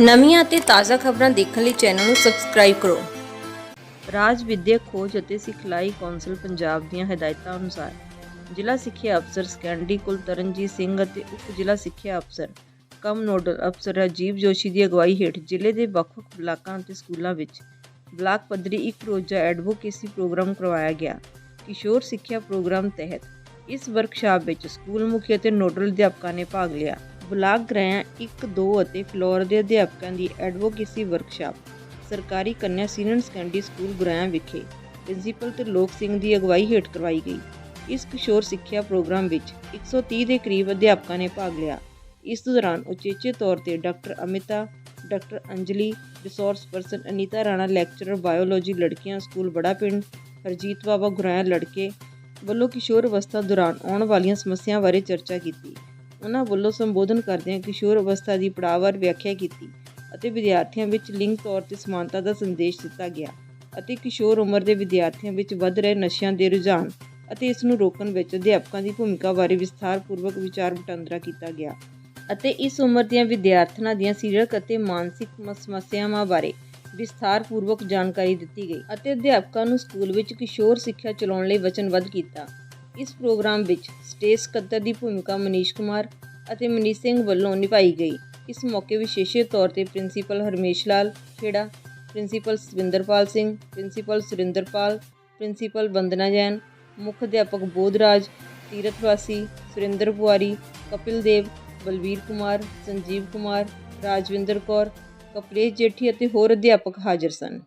ਨਵੀਆਂ ਅਤੇ ਤਾਜ਼ਾ ਖਬਰਾਂ ਦੇਖਣ ਲਈ ਚੈਨਲ ਨੂੰ ਸਬਸਕ੍ਰਾਈਬ ਕਰੋ। ਰਾਜ ਵਿਦਿਅਕ ਖੋਜ ਅਤੇ ਸਿਖਲਾਈ ਕੌਂਸਲ ਪੰਜਾਬ ਦੀਆਂ ਹਦਾਇਤਾਂ ਅਨੁਸਾਰ ਜ਼ਿਲ੍ਹਾ ਸਿੱਖਿਆ ਅਫਸਰ ਸੈਕੰਡਰੀ ਕੁਲ ਤਰਨਜੀਤ ਸਿੰਘ ਅਤੇ ਉਪ ਜ਼ਿਲ੍ਹਾ ਸਿੱਖਿਆ ਅਫਸਰ ਕਮ ਨੋਡਲ ਅਫਸਰ ਰਾਜੀਵ ਜੋਸ਼ੀ ਦੀ ਅਗਵਾਈ ਹੇਠ ਜ਼ਿਲ੍ਹੇ ਦੇ ਵੱਖ-ਵੱਖ ਬਲਾਕਾਂ ਅਤੇ ਸਕੂਲਾਂ ਵਿੱਚ ਬਲਾਕ ਪੱਧਰੀ ਇੱਕ ਰੋਜ਼ਾ ਐਡਵੋਕੇਸੀ ਪ੍ਰੋਗਰਾਮ ਕਰਵਾਇਆ ਗਿਆ। ਕਿਸ਼ੋਰ ਸਿੱਖਿਆ ਪ੍ਰੋਗਰਾਮ ਤਹਿਤ ਇਸ ਵਰਕਸ਼ਾਪ ਵਿੱਚ ਸਕੂਲ ਮੁਖੀ ਅਤੇ ਨੋਡਲ ਅਧਿਆਪਕਾਂ ਨੇ ਭਾਗ ਲਿਆ। ਬਲਾਕ ਗ੍ਰਹਿ 1 2 ਅਤੇ ਫਲੋਰ ਦੇ ਅਧਿਆਪਕਾਂ ਦੀ ਐਡਵੋਕੇਸੀ ਵਰਕਸ਼ਾਪ, ਸਰਕਾਰੀ ਕੰਨਿਆ ਸੀਨੀਅਰ ਸੈਕੰਡਰੀ ਸਕੂਲ ਗੁਰਾਇਆ ਵਿਖੇ ਪ੍ਰਿੰਸੀਪਲ ਤਰਲੋਕ ਸਿੰਘ ਦੀ ਅਗਵਾਈ ਹੇਠ ਕਰਵਾਈ ਗਈ। ਇਸ ਕਿਸ਼ੋਰ ਸਿੱਖਿਆ ਪ੍ਰੋਗਰਾਮ ਵਿੱਚ 130 ਦੇ ਕਰੀਬ ਅਧਿਆਪਕਾਂ ਨੇ ਭਾਗ ਲਿਆ। ਇਸ ਦੌਰਾਨ ਉਚੇਚੇ ਤੌਰ ਤੇ doctor Amita, doctor Anjali, resource person Anita Rana, lecturer biology ਲੜਕੀਆਂ, ਸਕੂਲ ਬੜਾ ਪਿੰਡ, ਹਰਜੀਤ ਬਾਬਾ ਗੁਰਾਇਆ ਲੜਕੇ ਵੱਲੋਂ ਕਿਸ਼ੋਰ ਅਵਸਥਾ ਦੌਰਾਨ ਆਉਣ ਵਾਲੀਆਂ ਸਮੱਸਿਆਵਾਂ ਬਾਰੇ ਚਰਚਾ ਕੀਤੀ। ਉਹਨਾਂ ਵੱਲੋਂ ਸੰਬੋਧਨ ਕਰਦਿਆਂ ਕਿਸ਼ੋਰ ਅਵਸਥਾ ਦੀ ਪੜਾਅਵਾਰ ਵਿਆਖਿਆ ਕੀਤੀ ਅਤੇ ਵਿਦਿਆਰਥੀਆਂ ਵਿੱਚ ਲਿੰਗ, ਤੌਰ ਤੇ ਸਮਾਨਤਾ ਦਾ ਸੰਦੇਸ਼ ਦਿੱਤਾ ਗਿਆ ਅਤੇ ਕਿਸ਼ੋਰ ਉਮਰ ਦੇ ਵਿਦਿਆਰਥੀਆਂ ਵਿੱਚ ਵੱਧ ਰਹੇ ਨਸ਼ਿਆਂ ਦੇ ਰੁਝਾਨ ਅਤੇ ਇਸ ਨੂੰ ਰੋਕਣ ਵਿੱਚ ਅਧਿਆਪਕਾਂ ਦੀ ਭੂਮਿਕਾ ਬਾਰੇ ਵਿਸਥਾਰਪੂਰਵਕ ਵਿਚਾਰ ਵਟਾਂਦਰਾ ਕੀਤਾ ਗਿਆ ਅਤੇ ਇਸ ਉਮਰ ਦੀਆਂ ਵਿਦਿਆਰਥਣਾਂ ਦੀਆਂ ਸਰੀਰਕ ਅਤੇ ਮਾਨਸਿਕ ਸਮੱਸਿਆਵਾਂ ਬਾਰੇ ਵਿਸਥਾਰਪੂਰਵਕ ਜਾਣਕਾਰੀ ਦਿੱਤੀ ਗਈ ਅਤੇ ਅਧਿਆਪਕਾਂ ਨੂੰ ਸਕੂਲ ਵਿੱਚ ਕਿਸ਼ੋਰ ਸਿੱਖਿਆ ਚਲਾਉਣ ਲਈ ਵਚਨਬੱਧ ਕੀਤਾ। ਇਸ ਪ੍ਰੋਗਰਾਮ ਵਿੱਚ ਸਟੇਜ ਸਕੱਤਰ ਦੀ ਭੂਮਿਕਾ ਮਨੀਸ਼ ਕੁਮਾਰ ਅਤੇ ਮਨੀਸ਼ ਸਿੰਘ ਵੱਲੋਂ ਨਿਭਾਈ ਗਈ। ਇਸ ਮੌਕੇ ਵਿਸ਼ੇਸ਼ ਤੌਰ ਤੇ principal Harmesh Lal Khera, principal Savinderpal Singh, principal Surinderpal, principal Bandana Jain, ਮੁੱਖ ਅਧਿਆਪਕ ਬੋਧਰਾਜ ਤੀਰਥਵਾਸੀ ਸੁਰਿੰਦਰ ਪੁਆਰੀ, ਕਪਿਲ ਦੇਵ, ਬਲਵੀਰ ਕੁਮਾਰ, ਸੰਜੀਵ ਕੁਮਾਰ, ਰਾਜਵਿੰਦਰ ਕੌਰ, ਕਪਲੇਸ਼ ਜੇਠੀ ਅਤੇ ਹੋਰ ਅਧਿਆਪਕ ਹਾਜ਼ਰ ਸਨ।